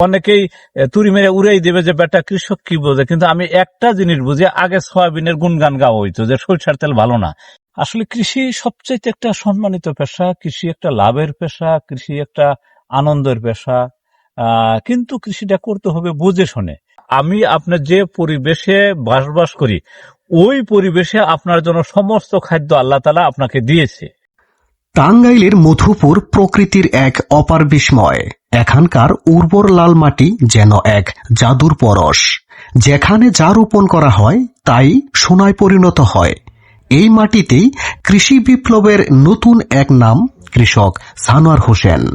অনেকেই তুড়ি মেরে উড়াই দেবে যে বেটা কৃষক কি বোঝে, কিন্তু আমি একটা জিনিস বুঝি, আগে সয়াবিনের গুনগান গাওয়া হইতো যে সরিষার তেল ভালো না। আসলে কৃষি সবচাইতে একটা সম্মানিত পেশা, কৃষি একটা লাভের পেশা, কৃষি একটা আনন্দের পেশা কিন্তু কৃষিটা করতে হবে বুঝে শুনে। আমি আপনার যে পরিবেশে বাসবাস করি, ওই পরিবেশে আপনার জন্য সমস্ত খাদ্য আল্লাহ তালা আপনাকে দিয়েছে। টাঙ্গাইলের মধুপুর প্রকৃতির এক অপার বিস্ময়। এখানকার উর্বর লাল মাটি যেন এক জাদুর পরশ। যেখানে যা রোপণ করা হয়, তাই সোনায় পরিণত হয়। এই মাটিতেই কৃষি বিপ্লবের নতুন এক নাম কৃষক সানোয়ার হোসেন।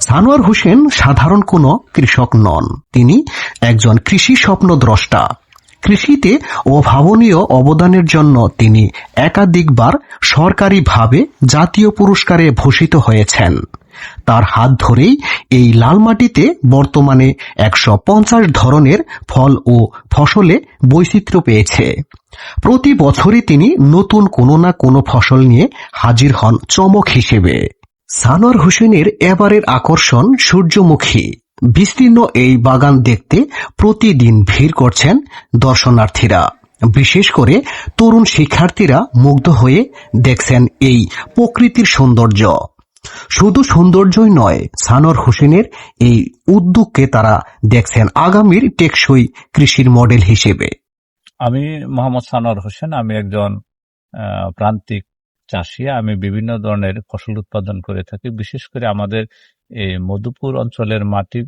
সানোয়ার হোসেন সাধারণ কোনো কৃষক নন। তিনি একজন কৃষি স্বপ্নদ্রষ্টা। কৃষিতে অভাবনীয় অবদানের জন্য তিনি একাধিকবার সরকারিভাবে জাতীয় পুরস্কারে ভূষিত হয়েছেন। তার হাত ধরেই এই লাল মাটিতে বর্তমানে একশো পঞ্চাশ ধরনের ফল ও ফসলে বৈচিত্র্য পেয়েছে। প্রতি বছরই তিনি নতুন কোনো না কোনো ফসল নিয়ে হাজির হন চমক হিসেবে। সানোয়ার হোসেনের এবারের আকর্ষণ সূর্যমুখী। বিস্তীর্ণ এই বাগান দেখতে প্রতিদিন ভিড় করছেন দর্শনার্থীরা। বিশেষ করে তরুণ শিক্ষার্থীরা মুগ্ধ হয়ে দেখছেন এই প্রকৃতির সৌন্দর্য। শুধু সৌন্দর্যই নয়, সানোয়ার হোসেনের এই উদ্যোগকে তারা দেখছেন আগামীর টেকসই কৃষির মডেল হিসেবে। আমি মোহাম্মদ সানোয়ার হোসেন, আমি একজন প্রান্তিক চাষি। আমি বিভিন্ন ধরনের ফসল উৎপাদন করে থাকি। বিশেষ করে আমাদের এই মধুপুর অঞ্চলের মাটি,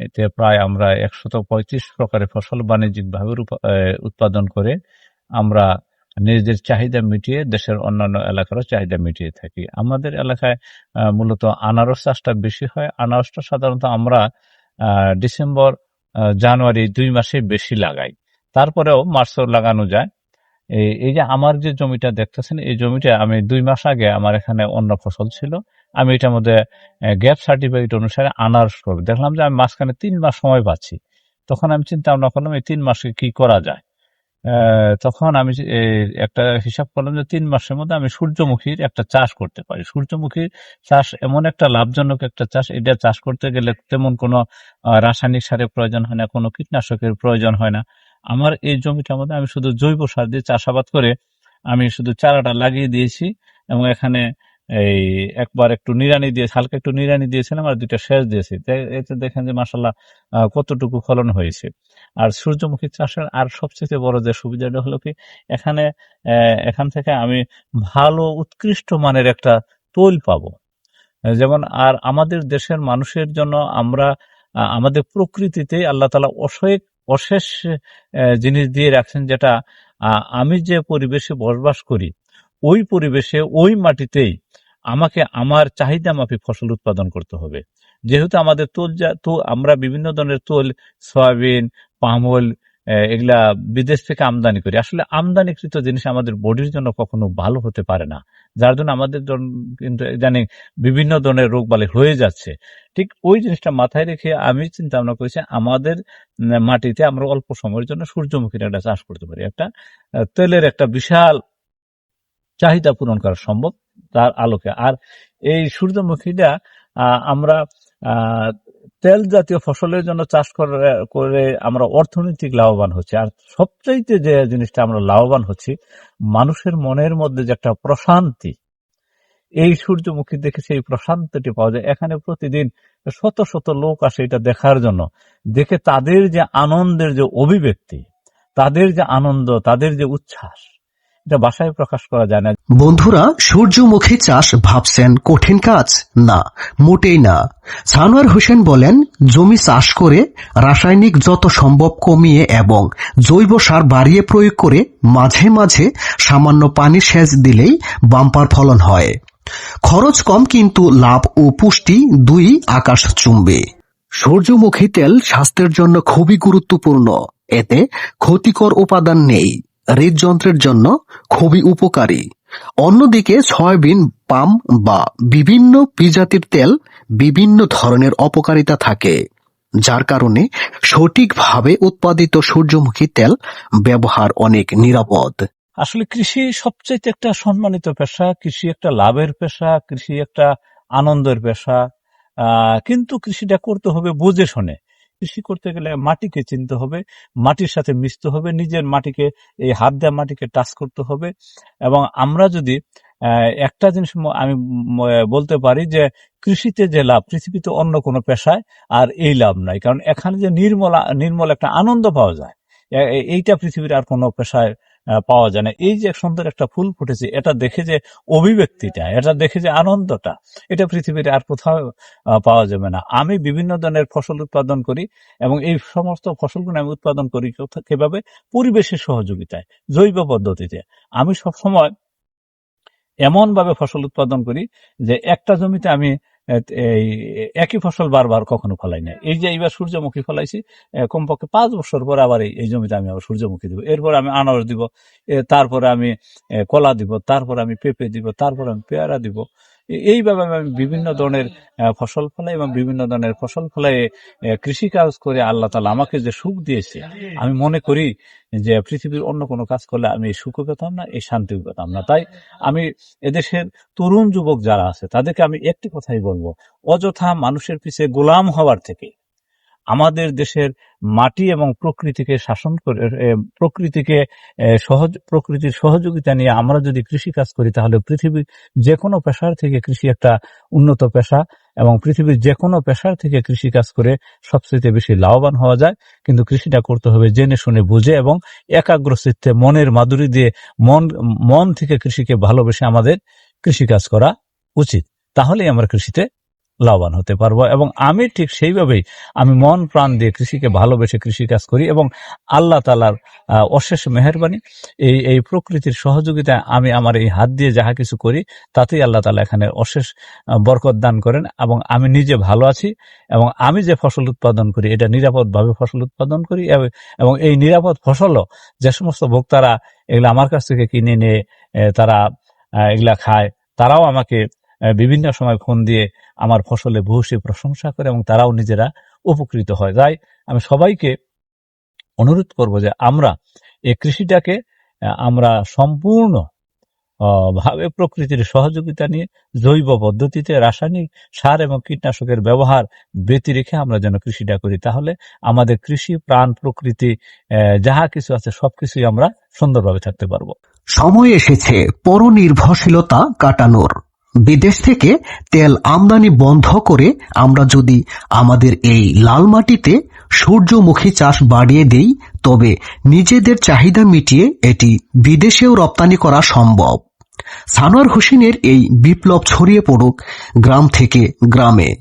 এতে প্রায় আমরা একশত পঁয়ত্রিশ প্রকারের ফসল বাণিজ্যিকভাবে উৎপাদন করে আমরা নিজেদের চাহিদা মিটিয়ে দেশের অন্যান্য এলাকারও চাহিদা মিটিয়ে থাকি। আমাদের এলাকায় মূলত আনারস চাষটা বেশি হয়। আনারসটা সাধারণত আমরা ডিসেম্বর জানুয়ারি দুই মাসে বেশি লাগাই। তারপরেও মার্চও লাগানো যায়। এই যে আমার যে জমিটা দেখতেছেন, এই জমিটা আমি দুই মাস আগে আমার এখানে অন্য ফসল ছিল। আমি এটার মধ্যে গ্যাপ সার্টিফিকেট অনুসারে আনারস করব। দেখলাম যে আমি মাঝখানে তিন মাস সময় পাচ্ছি। তখন আমি চিন্তা ভাবনা করলাম, এই তিন মাসে কি করা যায়? তখন আমি একটা হিসাব করলাম যে তিন মাসের মধ্যে আমি সূর্যমুখীর একটা চাষ করতে পারি। সূর্যমুখীর চাষ এমন একটা লাভজনক একটা চাষ। এটা চাষ করতে গেলে তেমন কোনো রাসায়নিক সারের প্রয়োজন হয় না, কোনো কীটনাশকের প্রয়োজন হয় না। আমার এই জমিটার মধ্যে আমি শুধু জৈব সার দিয়ে চাষাবাদ করে আমি শুধু চারাটা লাগিয়ে দিয়েছি এবং এখানে এই একবার একটু নিরানি দিয়ে, হালকা একটু নিরানি দিয়েছিলাম আর দুইটা সেচ দিয়েছি। এতে দেখেন যে মাসাল্লাহ কতটুকু ফলন হয়েছে। আর সূর্যমুখী চাষের আর সবচেয়ে বড় যে সুবিধাটা হলো কি, এখানে এখান থেকে আমি ভালো উৎকৃষ্ট মানের একটা তৈল পাবো। যেমন আর আমাদের দেশের মানুষের জন্য আমরা আমাদের প্রকৃতিতে আল্লাহ তালা অশেষ অশেষ জিনিস দিয়ে রাখছেন যেটা আমি যে পরিবেশে বসবাস করি ওই পরিবেশে ওই মাটিতেই আমাকে আমার চাহিদা মাফিক ফসল উৎপাদন করতে হবে। যেহেতু আমাদের তোল যা- তো আমরা বিভিন্ন ধরনের তোল সয়াবিন পাম অয়েল আহ, এগুলা বিদেশ থেকে আমদানি করি। আসলে আমদানিকৃত জিনিস আমাদের বডির জন্য কখনো ভালো হতে পারে না, যার জন্য আমাদের কিন্তু জানি বিভিন্ন ধরনের রোগ বালাই হয়ে যাচ্ছে। ঠিক ওই জিনিসটা মাথায় রেখে আমি চিন্তা ভাবনা করেছি, আমাদের মাটিতে আমরা অল্প সময়ের জন্য সূর্যমুখীর একটা চাষ করতে পারি। একটা তেলের একটা বিশাল চাহিদা পূরণ করা সম্ভব তার আলোকে। আর এই সূর্যমুখীটা আমরা তেল জাতীয় ফসলের জন্য চাষ করে আমরা অর্থনৈতিক লাভবান হচ্ছি। আর সবচাইতে যে জিনিসটা আমরা লাভবান হচ্ছি, মানুষের মনের মধ্যে যে একটা প্রশান্তি, এই সূর্যমুখী দেখে সেই প্রশান্তিটি পাওয়া যায়। এখানে প্রতিদিন শত শত লোক আসে এটা দেখার জন্য। দেখে তাদের যে আনন্দের যে অভিব্যক্তি, তাদের যে আনন্দ, তাদের যে উচ্ছ্বাস এটা বাসায় প্রকাশ করা যায় না। বন্ধুরা, সূর্যমুখী চাষ ভাবছেন, কঠিন কাজ? না, মোটেই না। সানোয়ার হোসেন বলেন, জমি চাষ করে রাসায়নিক যত সম্ভব কমিয়ে এবং জৈব সার বাড়িয়ে প্রয়োগ করে মাঝে মাঝে সামান্য পানি সেচ দিলেই বাম্পার ফলন হয়। খরচ কম কিন্তু লাভ ও পুষ্টি দুই আকাশ চুম্বে। সূর্যমুখী তেল স্বাস্থ্যের জন্য খুবই গুরুত্বপূর্ণ। এতে ক্ষতিকর উপাদান নেই। হৃদযন্ত্রের জন্য খুবই উপকারী। অন্যদিকে সয়াবিন, পাম বা বিভিন্ন প্রজাতির তেল বিভিন্ন ধরনের অপকারিতা থাকে, যার কারণে সঠিকভাবে উৎপাদিত সূর্যমুখী তেল ব্যবহার অনেক নিরাপদ। আসলে কৃষি সবচাইতে একটা সম্মানিত পেশা, কৃষি একটা লাভের পেশা, কৃষি একটা আনন্দের পেশা কিন্তু কৃষিটা করতে হবে বুঝে শুনে। কৃষি করতে গেলে মাটিকে চিনতে হবে, মাটির সাথে মিশতে হবে, নিজের মাটিকে, এই হাত দেওয়া মাটিকে টাচ করতে হবে। এবং আমরা যদি একটা জিনিস আমি বলতে পারি যে কৃষিতে যে লাভ, পৃথিবীতে অন্য কোনো পেশায় আর এই লাভ নাই। কারণ এখানে যে নির্মলা, নির্মল একটা আনন্দ পাওয়া যায়। এইটা পৃথিবীর আর কোনো পেশায় পাওয়া যায় না। এই যে সুন্দর একটা ফুল ফুটেছে, এটা দেখে যে অভিব্যক্তিটা, এটা দেখে যে আনন্দটা, এটা পৃথিবীর আর কোথাও পাওয়া যাবে না। আমি বিভিন্ন ধরনের ফসল উৎপাদন করি এবং এই সমস্ত ফসলগুলো আমি উৎপাদন করি কীভাবে? পরিবেশের সহযোগিতায়, জৈব পদ্ধতিতে। আমি সব সময় এমন ভাবে ফসল উৎপাদন করি যে একটা জমিতে আমি এই একই ফসল বারবার কখনো ফলাই না এই যে এইবার সূর্যমুখী ফলাইছি কমপক্ষে পাঁচ বছর পরে আবার এই- জমিতে আমি আবার সূর্যমুখী দিব। এরপর আমি আনারস দিব তারপরে আমি কলা দিব, তারপর আমি পেঁপে দিব, তারপর আমি পেয়ারা দিব এইভাবে আমি বিভিন্ন ধরনের ফসল ফলাই এবং বিভিন্ন ধরনের ফসল ফলাই কৃষি কাজ করে আল্লাহ তালা আমাকে যে সুখ দিয়েছে, আমি মনে করি যে পৃথিবীর অন্য কোনো কাজ করলে আমি এই সুখও পেতাম না, এই শান্তিও পেতাম না। তাই আমি এদেশের তরুণ যুবক যারা আছে, তাদেরকে আমি একটি কথাই বলব, অযথা মানুষের পিছিয়ে গোলাম হওয়ার থেকে আমাদের দেশের মাটি এবং প্রকৃতিকে শাসন করে প্রকৃতিকে সহজ, প্রকৃতির সহযোগিতা নিয়ে আমরা যদি কৃষি কাজ করি, তাহলে পৃথিবীর যে কোনো পেশার থেকে কৃষি একটা উন্নত পেশা এবং পৃথিবীর যে কোনো পেশার থেকে কৃষি কাজ করে সবচেয়ে বেশি লাভবান হওয়া যায়। কিন্তু কৃষিটা করতে হবে জেনে শুনে বুঝে এবং একাগ্র চিত্তে মনের মাধুরী দিয়ে মন মন থেকে কৃষিকে ভালোবেসে আমাদের কৃষি কাজ করা উচিত। তাহলেই আমরা কৃষিতে লাভবান হতে পারব। এবং আমি ঠিক সেইভাবেই আমি মন প্রাণ দিয়ে কৃষিকে ভালোবেসে কৃষি কাজ করি এবং আল্লাহ তালার অশেষ মেহরবানি। এই এই প্রকৃতির সহযোগিতায় আমি আমার এই হাত দিয়ে যাহা কিছু করি, তাতেই আল্লাহ তালা এখানে অশেষ বরকত দান করেন এবং আমি নিজে ভালো আছি এবং আমি যে ফসল উৎপাদন করি, এটা নিরাপদভাবে ফসল উৎপাদন করি এবং- এই নিরাপদ ফসলও যে সমস্ত ভোক্তারা এগুলো আমার কাছ থেকে কিনে নিয়ে তারা এগুলা খায়, তারাও আমাকে বিভিন্ন সময় ফোন দিয়ে আমার ফসলে ভূয়সী প্রশংসা করে এবং তারাও নিজেরা উপকৃত হয়। তাই আমি সবাইকে অনুরোধ করব যে আমরা এই কৃষিটাকে আমরা সম্পূর্ণ ভাবে প্রকৃতির সহযোগিতা নিয়ে, জৈব পদ্ধতিতে রাসায়নিক সার এবং কীটনাশকের ব্যবহার ব্যতি রেখে আমরা যেন কৃষিটা করি, তাহলে আমাদের কৃষি, প্রাণ, প্রকৃতি যাহা কিছু আছে সবকিছুই আমরা সুন্দরভাবে থাকতে পারব। সময় এসেছে পরনির্ভরশীলতা কাটানোর। বিদেশ থেকে তেল আমদানি বন্ধ করে আমরা যদি আমাদের এই লাল মাটিতে সূর্যমুখী চাষ বাড়িয়ে দেই, তবে নিজেদের চাহিদা মিটিয়ে এটি বিদেশেও রপ্তানি করা সম্ভব। সানোয়ার হোসেনের এই বিপ্লব ছড়িয়ে পড়ুক গ্রাম থেকে গ্রামে।